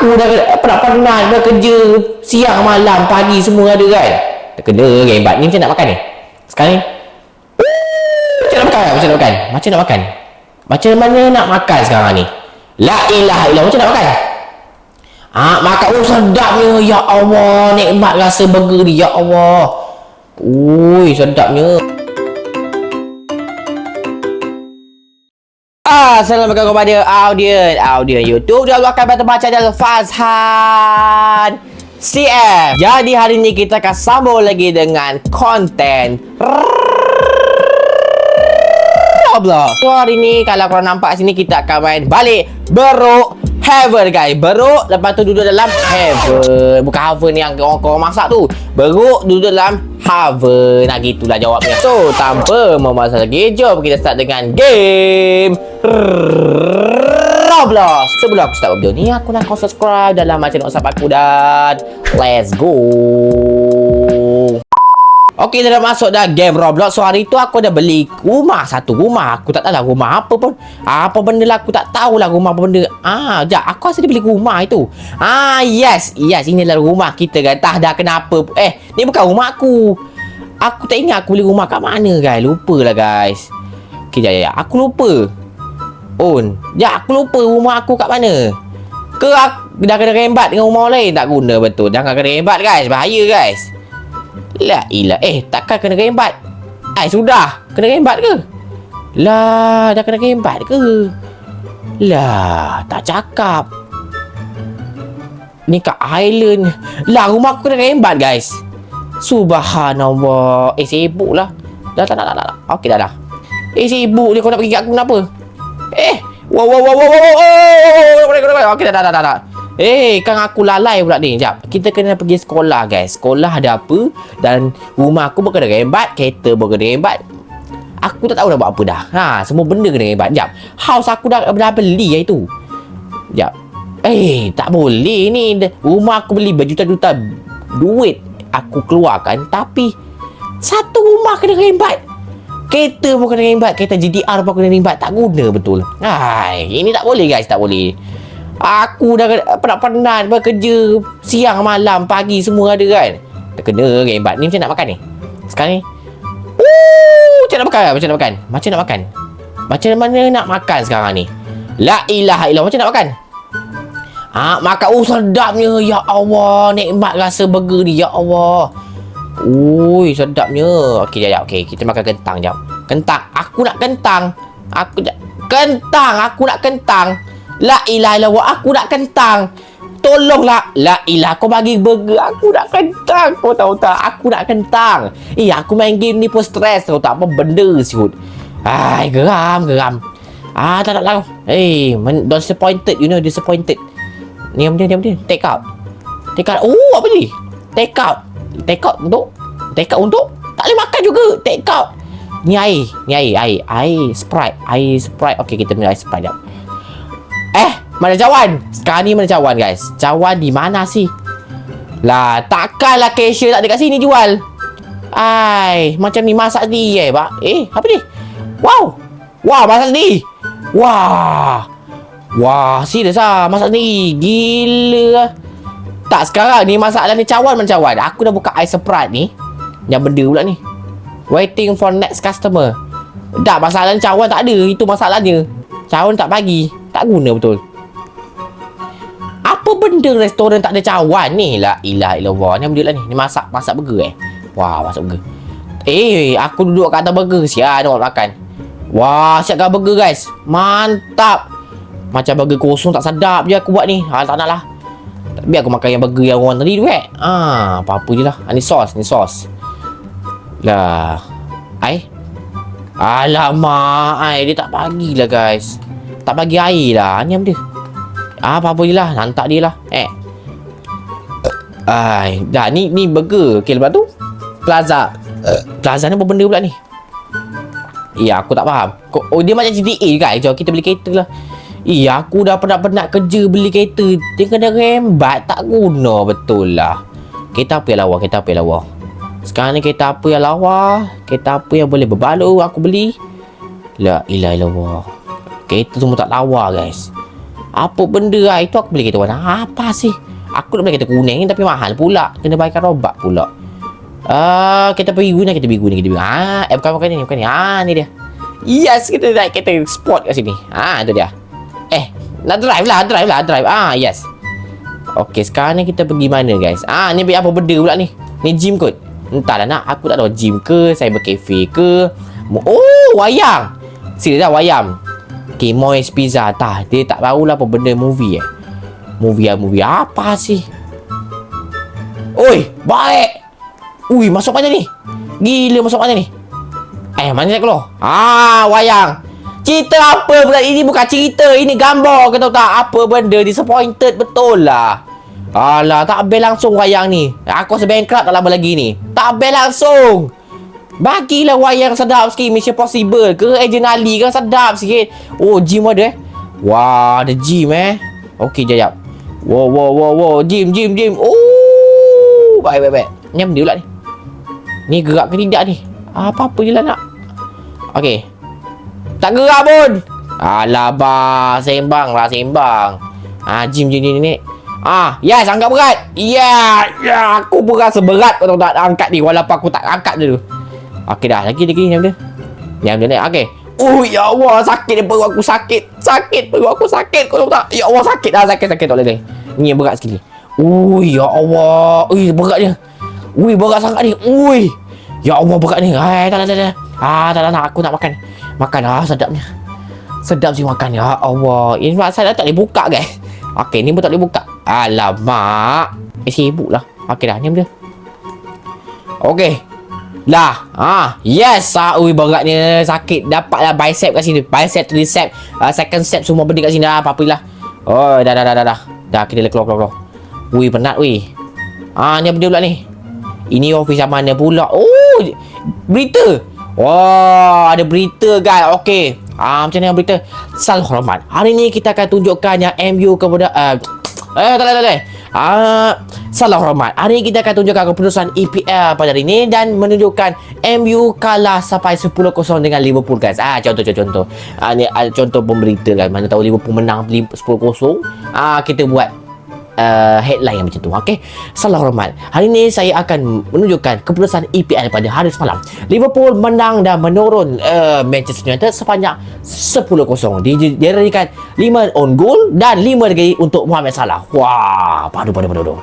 Aku dah penat-penat dah kerja siang malam pagi semua ada kan. Dah kena rembat ni macam nak makan ni. Sekarang ni. Macam nak makan? Macam nak makan? Macam nak makan? Macam mana nak makan sekarang ni? La ilaha illallah macam nak makan? Ah, makan oh sedapnya ya Allah. Nikmat rasa burger ni ya Allah. Ui, sedapnya. Assalamualaikum kepada audiens Audiens YouTube. Dan akan bertemu channel Fazhan CM Jadi hari ni kita akan sambung lagi dengan konten. Roblox So hari ni kalau korang nampak sini kita akan main balik Beruk Heaven guys. Beruk Lepas tu duduk dalam Heaven. Bukan Heaven yang korang-korang masak tu. Beruk duduk dalam Heaven. Nah gitulah jawabnya. So tanpa memasa lagi Jom kita start dengan game Roblox. Sebelum aku start video ni Aku nak kau subscribe Dalam channel WhatsApp aku Dan Let's go Okey, dah masuk dah game Roblox. So, hari tu aku dah beli rumah. Satu rumah. Aku tak tahu lah rumah apa pun. Apa benda lah. Aku tak tahu lah rumah apa benda. Ah, sekejap. Aku rasa dia beli rumah itu. Ah, yes. Yes, inilah rumah kita kan. Tak dah kenapa. Eh, ni bukan rumah aku. Aku tak ingat aku beli rumah kat mana, guys. Lupa lah, guys. Okey, jap, jap. Aku lupa. On. Ya, aku lupa rumah aku kat mana. Ke aku dah kena rembat dengan rumah lain tak guna betul. Jangan kena rembat, guys. Bahaya, guys. La ilah. Eh, takkan kena rembat? Eh, sudah. Kena rembat ke? Lah, dah kena rembat ke? Lah, tak cakap. Ni kat island. Lah, rumah aku kena rembat, guys. Subhanallah. Eh, sibuk lah. Dah, tak, tak, tak, tak. Okey, dah, dah. Eh, sibuk dia. Kau nak pergi kat aku kenapa? Eh, wow, wow, wow, wow, wow, wow. Okey, dah, dah, dah, dah. dah. Eh, kan aku lalai pula ni. Sekejap. Kita kena pergi sekolah, guys. Sekolah ada apa. Dan rumah aku pun kena rembat. Kereta pun kena rembat. Aku tak tahu nak buat apa dah. Ha, semua benda kena rembat. Sekejap. House aku dah, dah beli lah itu. Sekejap. Eh, tak boleh ni. Rumah aku beli berjuta-juta duit aku keluarkan. Tapi, satu rumah kena rembat. Kereta pun kena rembat. Kereta GDR pun kena rembat. Tak guna betul. Hai, ini tak boleh guys. Tak boleh. Aku dah penat-penat bekerja siang malam pagi semua ada kan. Dah kena rembat ni macam nak makan ni. Sekarang ni. Ooh, macam nak makan macam nak makan. Macam nak makan. Macam mana nak makan sekarang ni? La ilaha illallah macam nak makan. Ah, makan oh sedapnya ya Allah. Nikmat rasa burger ni ya Allah. Ui, sedapnya. Okey, jap. Okey, kita makan kentang jap. Kentang. Aku nak kentang. Aku. Kentang. Aku nak kentang. La ilaha illallah aku nak kentang. Tolonglah. La ilah kau bagi burger. Aku nak kentang. Kau tahu tak? Aku nak kentang. Eh, aku main game ni pun stres. Tahu tak apa benda siut. Ai, geram, geram. Ah, tak nak lah. Eh, hey, disappointed. You know, disappointed. Ni dia, apa dia? Take out. Take out. Oh, apa ni? Take out. Take out untuk? Take out untuk? Tak boleh makan juga. Take out. Ni air. Ni air, air. Air Sprite. Air Sprite. Okey, kita minum air Sprite jap. Mana cawan? Sekarang ni mana cawan guys? Cawan di mana sih? Lah, takkanlah cashier tak ada kat sini jual. Ai, macam ni masak sendiri eh, pak. Eh, apa ni? Wow. Wah, masak sendiri. Wah. Wah, serius ah, masak sendiri. Gila lah. Tak sekarang ni masalah ni cawan mana cawan. Aku dah buka ice sprite ni. Yang benda pula ni. Waiting for next customer. Tak, masalah ni cawan tak ada. Itu masalahnya. Cawan tak bagi. Tak guna betul. Apa benda restoran tak ada cawan ni? La ilah ilallah. Ni benda lah ni. Ni masak masak burger eh. Wah, masak burger. Eh, aku duduk kat atas burger. Siap nak makan. Wah, siap kat burger guys. Mantap. Macam burger kosong tak sedap je aku buat ni. Ha, tak nak lah. Biar aku makan yang burger yang orang tadi tu eh. Ah, apa-apa je lah. Ha, ni sos, ni sos. Lah. Ai. Alamak, ai dia tak bagilah guys. Tak bagi air lah Ni dia ah, Apa-apa je lah Nantak dia lah Eh Ay, dah ni ni burger. Okey lepas tu Plaza. Plaza ni apa benda pula ni? Ya, aku tak faham. Oh, dia macam GTA kan? Jom kita beli kereta lah. Iya, aku dah penat-penat kerja beli kereta. Dia kena rembat. Tak guna betul lah. Kereta apa yang lawa? Kereta apa yang lawa? Sekarang ni kereta apa yang lawa? Kereta apa yang boleh berbaloi aku beli? La ilah ilallah. Kereta semua tak lawa guys Apa benda lah Itu aku beli kereta warna Apa sih Aku nak beli kereta kuning Tapi mahal pula Kena bayarkan robak pula Ah, kita pergi guna, kita pergi guna, kita pergi. Ah, eh bukan bukan ni, bukan ni. Ah, ni dia. Yes, kita naik kereta sport kat sini. Ah, itu dia. Eh, nak drive lah, drive lah, drive. Ah, yes. Okey, sekarang ni kita pergi mana guys? Ah, ni pergi apa benda pula ni? Ni gym kot. Entahlah nak, aku tak tahu gym ke, cyber cafe ke. Oh, wayang. Sini dah wayang. Okay, Moist Pizza. Tak, dia tak tahulah apa benda movie eh. Movie ah, movie apa sih? Oi, baik. Ui, masuk mana ni? Gila masuk mana ni? Eh, mana nak keluar? Ah, wayang. Cerita apa pula? Ini bukan cerita. Ini gambar ke tahu tak? Apa benda? Disappointed betul lah. Alah, tak habis langsung wayang ni. Aku rasa bankrupt tak lama lagi ni. Tak habis langsung. Bagilah wayang sedap sikit. Mission Possible ke? Agent Ali kan sedap sikit. Oh, gym ada eh? Wah, ada gym eh. Okey, jap. Wow, wow, wow, wow. Gym, gym, gym. Oh, baik, baik, baik. Ni apa dia pula ni? Ni gerak ke tidak ni? Apa-apa je lah nak. Okey. Tak gerak pun. Alah, bah. Sembang lah, sembang. Ah, gym, gym, gym, ni. Ah, yes, angkat berat. Yeah, yeah, aku pun rasa berat kalau tak angkat ni walaupun aku tak angkat dulu. Okey dah, lagi lagi ni benda. Ni benda ni. Okey. Oh, ya Allah, sakit dia perut aku sakit. Sakit perut aku sakit kau tak? Ya Allah, sakit dah, sakit sakit tak boleh. Ni yang berat sekali. Oh, ya Allah. Ui, berat dia. Ui, berat sangat ni. Ui. Ya Allah, berat ni. Hai, tak, tak, tak. Ah, tak, tak. Aku nak makan. Makan. Ah, sedapnya. Sedap sih makan. Ya Allah. Ini mak saya tak boleh buka, guys. Okey, ni pun tak boleh buka. Alamak. Eh, sibuk lah. Okey dah, ni dia. Okey. Lah. Ah, yes. Ah, ui, beratnya sakit. Dapatlah bicep kat sini. Bicep, tricep, uh, second step semua benda kat sini dah. Apa-apa lah. Oh, dah, dah, dah, dah, dah. Dah, kita keluar, keluar, keluar. Ui, penat, ui. Ah, ni apa dia pula ni? Ini office yang mana pula? Oh, berita. Wah, ada berita guys. Okey. Ah, macam ni berita. Salah hormat. Hari ni kita akan tunjukkan yang MU kepada uh, eh tak boleh tak Ah, salah hormat. Hari ni kita akan tunjukkan keputusan EPL pada hari ini dan menunjukkan MU kalah sampai 10-0 dengan Liverpool guys. Ah, contoh contoh. Ah, ni ah, contoh pemberita kan. Mana tahu Liverpool menang 10-0. Ah, kita buat uh, headline macam tu okey? Salah hormat. Hari ini saya akan menunjukkan keputusan EPL pada hari semalam. Liverpool menang dan menurun uh, Manchester United sepanjang 10-0 dia diraihkan 5 on goal dan 5 lagi untuk Mohamed Salah. Wah padu padu padu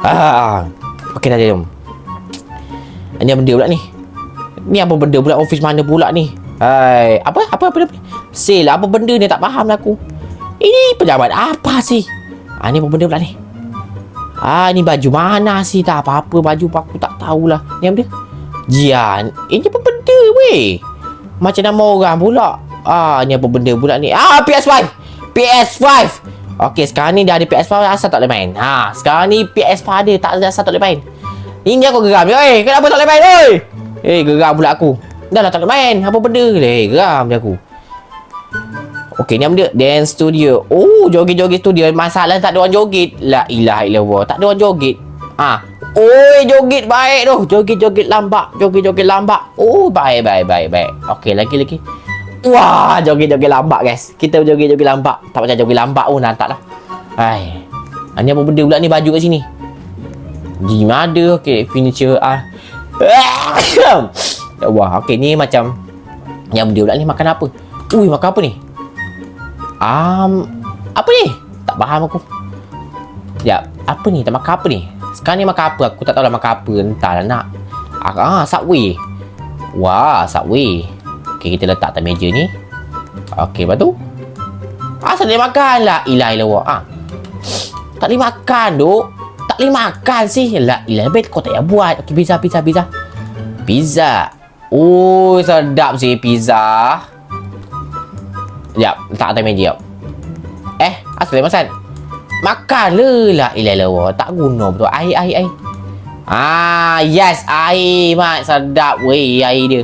ah okey dah jom ini apa benda pula ni. Ni apa benda pula? Office mana pula ni? Hai apa? Apa apa, apa? Sale apa benda ni? Tak faham lah aku. Ini pejabat apa sih Ah ni apa benda pula ni? Ah ni baju mana sih tak apa-apa baju aku tak tahulah. Ni apa dia? Jian. Ini apa benda weh? Macam nama orang pula. Ah ni apa benda pula ni? Ah PS5. PS5. Okey sekarang ni dah ada PS5 asal tak boleh main. Ha sekarang ni PS5 ada tak ada asal tak boleh main. Ini aku geram. Eh kenapa tak boleh main oi? Eh geram pula aku. Dah lah tak boleh main. Apa benda? Eh geram dia aku. Okey, ni apa dia? Dance studio. Oh, joget-joget studio. Masalah tak ada orang joget. La ilaha illallah. Tak ada orang joget. Ah. Oi, joget baik tu. Joget-joget lambat. Joget-joget lambat. Oh, baik, baik, baik, baik. Okey, lagi, lagi. Wah, joget-joget lambat, guys. Kita joget-joget lambat. Tak macam joget lambat pun, nantak lah. Hai. Ah, ni apa benda pula ni baju kat sini? Gym ada. Okey, furniture. Ah. Wah, okey. Ni macam... Yang benda pula ni makan apa? Ui, makan apa ni? Um, apa ni? Tak faham aku. Ya, apa ni? Tak makan apa ni? Sekarang ni makan apa? Aku tak tahu lah makan apa. Entahlah nak. Ah, Subway. Wah, Subway. Okey, kita letak atas meja ni. Okey, lepas tu. Asal dia makan lah. Ilah, ilah, wah. Ah. Tak boleh makan, duk. Tak boleh makan sih. Lah, ilah, lebih kau tak payah buat. Okey, pizza, pizza, pizza. Pizza. Oh, sedap sih pizza. Sekejap, letak atas meja jap. Eh, asal dia masan? Makan le lah. Ilah lah, tak guna betul. Air, air, air. Ah, yes, air, mat. Sedap, weh, air dia.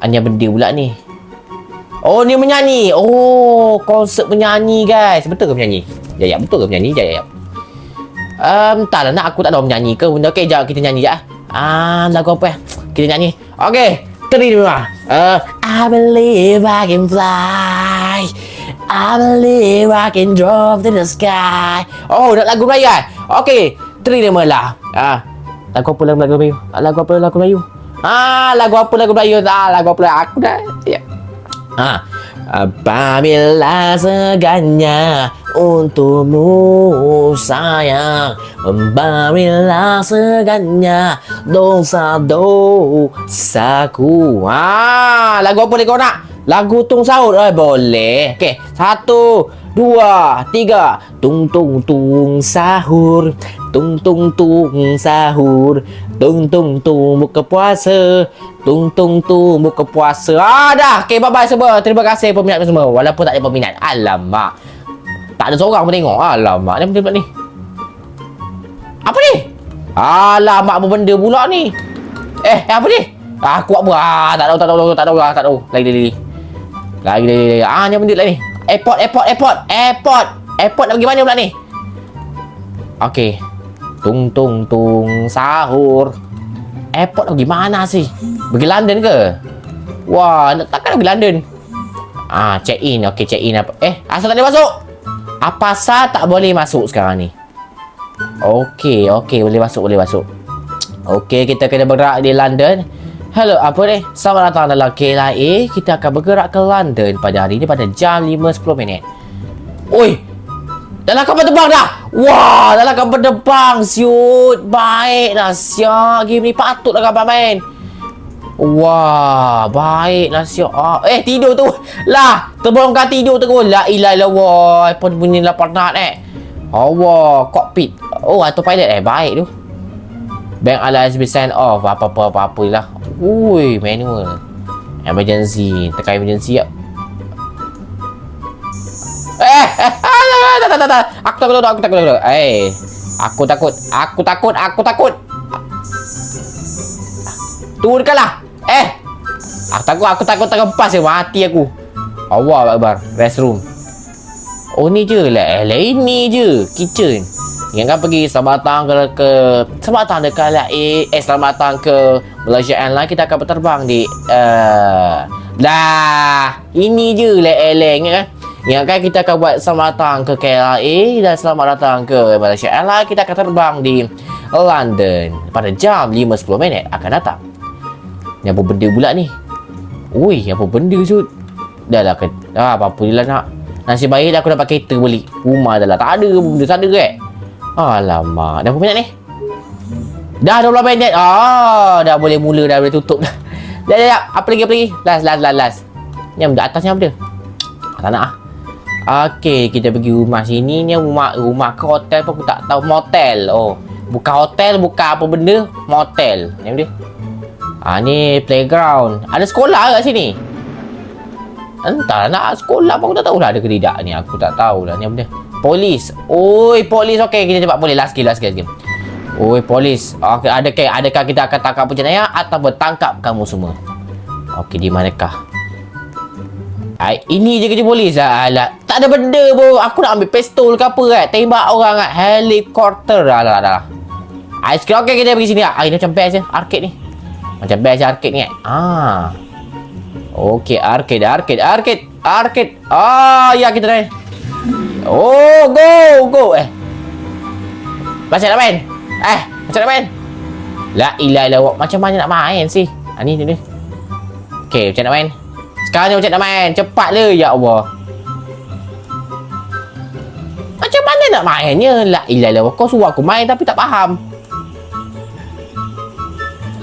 Hanya benda pula ni. Oh, ni menyanyi. Oh, konsert menyanyi, guys. Betul ke menyanyi? Ya, ya, betul ke menyanyi? Ya, ya, ya. Um, tak lah, nak aku tak tahu menyanyi ke benda. Okey, jap kita nyanyi je. Ah, lagu apa? Kita nyanyi. Okey, terima. Uh, I believe I can fly. I believe I can drop to the sky. Oh, lagu Melayu kan? Okey, terima lah. Ah, lagu apa lagu, lagu Melayu? Ah, Lagu apa lagu Melayu? Ah, lagu apa lagu Melayu? Ah, lagu apa aku dah. Ya. Ah, apabila segalanya untukmu sayang Apabila segalanya dosa dosaku Ah, lagu apa ni kau nak? Lagu tung sahur eh, boleh. Okey, satu, dua, tiga. Tung tung tung sahur. Tung tung tung sahur. Tung tung tung buka puasa. Tung tung tung buka puasa. Ah dah. Okey, bye bye semua. Terima kasih peminat semua. Walaupun tak ada peminat. Alamak. Tak ada seorang pun tengok. Alamak. Ni benda ni. Apa ni? Alamak apa benda pula ni? Eh, apa ni? Ah, aku buat apa? Ah, tak tahu, tak tahu, tak tahu, tak tahu, tak tahu. Lagi, lagi, lagi. Lagi, lagi, lagi. Ah, ni benda lah ni. Airport, airport, airport. Airport. Airport nak pergi mana pula ni? Okey. Tung, tung, tung. Sahur. Airport nak pergi mana sih? Pergi London ke? Wah, takkan pergi London? Ah, check in. Okey, check in apa? Eh, asal tak boleh masuk? Apa asal tak boleh masuk sekarang ni? Okey, okey, boleh masuk, boleh masuk. Okey, kita kena bergerak di London. Hello, apa ni? Selamat datang dalam KLIA. Kita akan bergerak ke London pada hari ini pada jam 5.10 minit. Oi! Dalam kapal terbang dah! Wah! Dalam kapal terbang, siut! Baiklah, siap. Game ni patutlah kapal main. Wah, baiklah siap. Ah, eh, tidur tu. Lah, terbongkar tidur terus. La ilah illallah. Apa bunyi lah penat eh. Allah, cockpit. Oh, autopilot eh. Baik tu. Bank alarm has sent off. Apa-apa, apa-apa lah. Ui, manual. Emergency. Tekan emergency ya. Eh, eh, ah, tak, tak, tak, tak. Aku takut, aku takut, aku takut. Eh, aku takut, aku takut, aku takut. Turunkanlah. Eh, aku takut, aku takut terlepas je. Mati aku. Allah Akbar. Restroom. Oh ni je lah. Eh, lah ini je. Kitchen. Yang kan pergi selamat datang ke, ke selamat datang dekat LA. Eh, selamat datang ke Malaysia Airlines. Kita akan berterbang di uh, dah. Ini je lah LA ingat kan? Yang kan kita akan buat selamat datang ke KLA dan selamat datang ke Malaysia Airlines. Kita akan terbang di London pada jam 5.10 minit akan datang. Ni apa benda pula ni? Ui, apa benda tu? Dah lah ke... Ah, apa-apa je lah nak. Nasib baik aku dapat kereta balik. Rumah dah lah. Tak ada benda. Tak ada ke? Alamak. Dah berapa minit ni? Dah 20 minit. Ah, dah boleh mula dah boleh tutup dah. Dah, dah, dah. Apa lagi, apa lagi? Last, last, last, last. Ni benda atasnya apa dia? Tak nak ah. Okey, kita pergi rumah sini ni rumah rumah ke hotel pun aku tak tahu motel. Oh, bukan hotel, bukan apa benda, motel. Ni dia. Ah ni playground. Ada sekolah kat sini. Entah nak sekolah pun aku tak tahu lah ada ke tidak ni. Aku tak tahu lah ni apa dia. Polis. Oi, polis. Okey, kita cepat polis. Last skill, last last skill. Oi, polis. Okey, adakah adakah kita akan tangkap penjenayah atau bertangkap kamu semua? Okey, di manakah? Ay, ini je kerja polis lah. Alah, tak ada benda pun. Aku nak ambil pistol ke apa kan. Tembak orang kan. Helikopter. Alah, alah, alah. Ais kira okey kita pergi sini lah. Ah, ini macam best je. Arcade ni. Macam best arcade ni kan. Ah. Okey, arcade, arcade, arcade, arcade. Ah, ya kita dah. Oh, go, go. Eh. Macam nak main? Eh, macam nak main? La ilah ilah. Macam mana nak main sih? Ah, ni, ni, ni. Okey, macam nak main? Sekarang ni macam nak main? Cepat le, ya Allah. Macam mana nak mainnya? La ilah ilah. Kau suruh aku main tapi tak faham.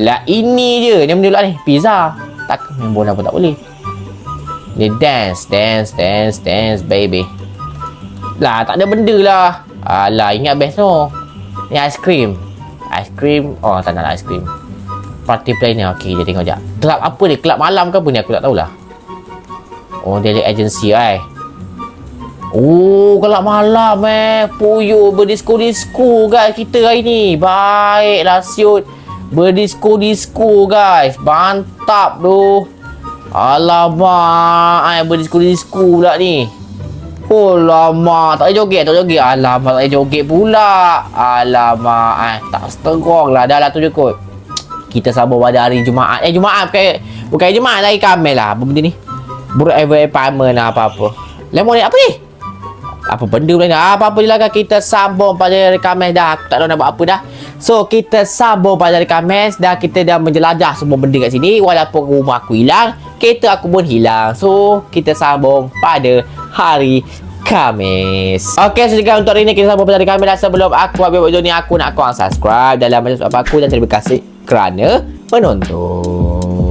Lah ini je. Benda pula ni. Pizza. Tak main bola pun tak boleh. Ni dance, dance, dance, dance, baby. Lah, tak ada benda lah. Alah, ingat best tu. Ni. Ice cream. Oh, tak nak lah ice cream. Party planner. Okey, kita tengok sekejap. Kelab apa ni? Kelab malam ke apa ni? Aku tak tahulah. Oh, daily agency eh. Oh, kelab malam eh. Puyo berdisko-disko guys kita hari ni. Baiklah siut. Berdisko-disko guys. Mantap tu. Alamak. Ay, berdisko-disko pula ni. Lama Tak boleh joget Tak boleh joget Alamak tak boleh joget pula Alamak ay, Tak seterong lah Dah lah tu je kot Kita sabar pada hari Jumaat Eh Jumaat bukan Bukan Jumaat Hari Kamil lah Apa benda ni Buruk ever apartment lah apa-apa Lemon ni apa ni? Apa benda pula ni? Apa-apa je lah kan kita sambung pada rekaman dah. Aku tak tahu nak buat apa dah. So, kita sambung pada rekaman dah. Kita dah menjelajah semua benda kat sini. Walaupun rumah aku hilang, kereta aku pun hilang. So, kita sambung pada hari Kamis. Okey, sejak untuk hari ini kita sambung pada hari Kamis. Dan sebelum aku habis video ni, aku nak korang subscribe dalam macam apa aku. Dan terima kasih kerana menonton.